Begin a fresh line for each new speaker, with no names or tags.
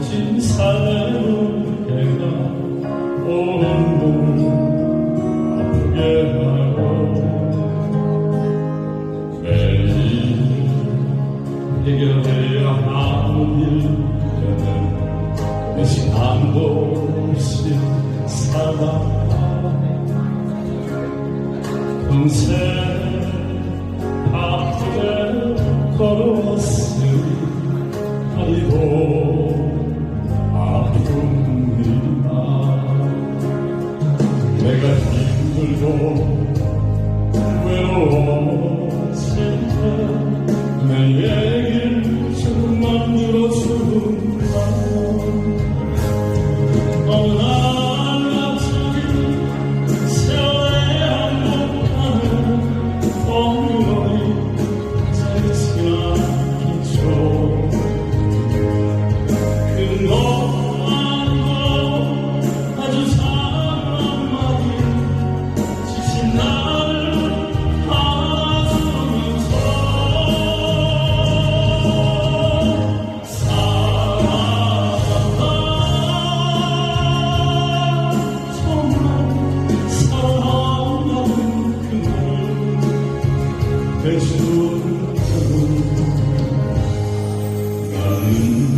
진사 는 내가 온몸 게 하고 매일 해결해야 하는 일에는 내심 한도 없이 살아 평생 아프게 걸어왔으니 아이고. 내가 힘들고 외로워. 나는